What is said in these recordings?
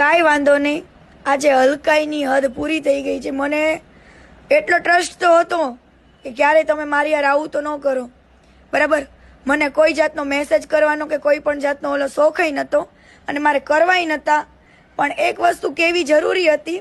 કાંઈ વાંધો નહીં. આજે હલકાઈની હદ પૂરી થઈ ગઈ છે. મને એટલો ટ્રસ્ટ તો હતો કે ક્યારે તમે મારી યાર આવું તો ન કરો. બરાબર? મને કોઈ જાતનો મેસેજ કરવાનો કે કોઈ પણ જાતનો ઓલો શોખય નહોતો અને મારે કરવાય નહોતા પણ એક વસ્તુ કેવી જરૂરી હતી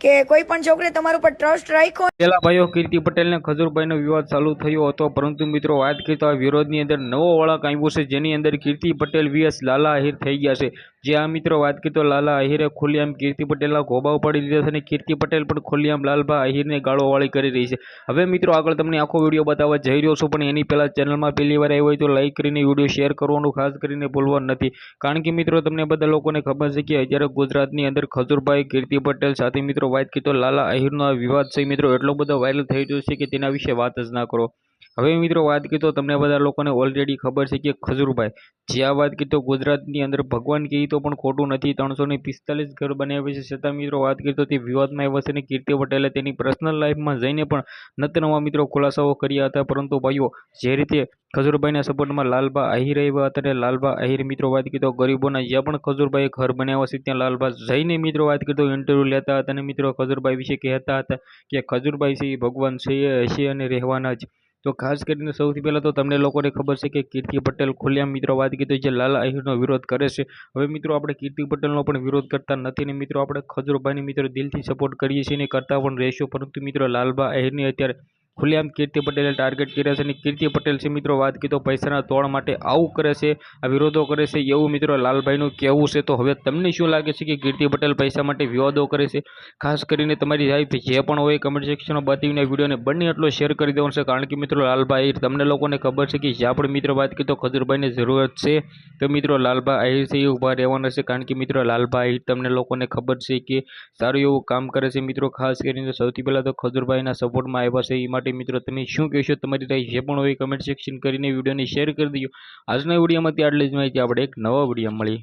કે કોઈ પણ છોકરે તમારા ઉપર ટ્રસ્ટ રાખ્યો પેલા ભાઈઓ કીર્તિ પટેલને ખજૂરભાઈનો વિવાદ ચાલુ થયો હતો. પરંતુ મિત્રો, વાત કરતા વિરોધની અંદર નવો વળાંક આવ્યો છે. જેની અંદર કીર્તિ પટેલ વીએસ લાલા આહિર થઈ ગયા છે. આ મિત્રો વાત કરીએ લાલા આહિરે ખુલ્લેઆમ કીર્તિ પટેલના ગોબા ઉપાડી દીધા છે અને કીર્તિ પટેલ પણ ખુલ્લેઆમ લાલભા આહિરને ગાળોવાળી કરી રહી છે. હવે મિત્રો આગળ તમને આખો વીડિયો બતાવવા જઈ રહ્યો છું, પણ એની પહેલાં ચેનલમાં પહેલી વાર આવ્યો હોય તો લાઈક કરીને વીડિયો શેર કરવાનું ખાસ કરીને ભૂલવાનું નથી. કારણ કે મિત્રો તમને બધા લોકોને ખબર છે કે અત્યારે ગુજરાતની અંદર ખજૂરભાઈ, કીર્તિ પટેલ સાથે મિત્રો વાત કરીએ લાલા આહિરનો આ વિવાદ છે. મિત્રો એટલો બધો વાયરલ થઈ રહ્યો છે કે તેના વિશે વાત જ ના કરો. હવે મિત્રો વાત કરીએ તો તમને બધા લોકોને ઓલરેડી ખબર છે કે ખજૂરભાઈ આ વાત કરીએ તો ગુજરાતની અંદર ભગવાન કહે તો પણ ખોટું નથી, ત્રણસો ને પિસ્તાલીસ ઘર બનાવ્યા છે. છતાં મિત્રો વાત કરીએ તો વિવાદમાં આવ્યા છે અને કીર્તિ પટેલે તેની પર્સનલ લાઈફમાં જઈને પણ નતનવા મિત્રો ખુલાસાઓ કર્યા હતા. પરંતુ ભાઈઓ, જે રીતે ખજૂરભાઈના સપોર્ટમાં લાલબા આહિર આવ્યા હતા અને લાલબા આહિર મિત્રો વાત કરીએ તો ગરીબોના જ્યાં પણ ખજૂરભાઈએ ઘર બનાવ્યા છે ત્યાં લાલબા જઈને મિત્રો વાત કરીએ તો ઇન્ટરવ્યૂ લેતા હતા અને મિત્રો ખજૂરભાઈ વિશે કહેતા હતા કે ખજૂરભાઈ છે એ ભગવાન છે હશે અને રહેવાના જ. તો ખાસ કરીને સૌથી પહેલાં તો તમને લોકોને ખબર છે કે કીર્તિ પટેલ ખુલ્લેઆમ મિત્રો વાત કીધી જે લાલા અહીરનો વિરોધ કરે છે. હવે મિત્રો આપણે કીર્તિ પટેલનો પણ વિરોધ કરતા નથી ને મિત્રો આપણે ખજૂરભાઈને મિત્રો દિલથી સપોર્ટ કરીએ છીએ ને કરતા પણ રહીશું. પરંતુ મિત્રો લાલબા અહીરની અત્યારે ખુલ્લેઆમ કીર્તિ પટેલે ટાર્ગેટ કર્યા છે અને કીર્તિ પટેલ છે મિત્રો વાત કીધો પૈસાના તોડ માટે આવું કરે છે, આ વિરોધો કરે છે, એવું મિત્રો લાલભાઈનું કહેવું છે. તો હવે તમને શું લાગે છે કે કીર્તિ પટેલ પૈસા માટે વિવાદો કરે છે? ખાસ કરીને તમારી રાય જે પણ હોય કમેન્ટ સેક્શનમાં બતાવીને વિડીયોને બંને એટલો શેર કરી દેવાનો છે. કારણ કે મિત્રો લાલભાઈ, તમને લોકોને ખબર છે કે જ્યાં પણ મિત્રો વાત કીધો ખજૂરભાઈને જરૂરત છે. તો મિત્રો લાલભાઈ આહિર છે, એ ઊભા રહેવાના છે. કારણ કે મિત્રો લાલભાઈ, તમને લોકોને ખબર છે કે સારું એવું કામ કરે છે મિત્રો. ખાસ કરીને સૌથી પહેલાં તો ખજુરભાઈના સપોર્ટમાં આવ્યા છે. એ મિત્રો તમે શું કહેશો તમારી રાય જે પણ હોય કમેન્ટ સેક્શન કરીને વિડીયોને શેર કરી દેજો. આજના વિડીયોમાંથી આટલી જ માહિતી. આપણે એક નવા વીડિયો મળી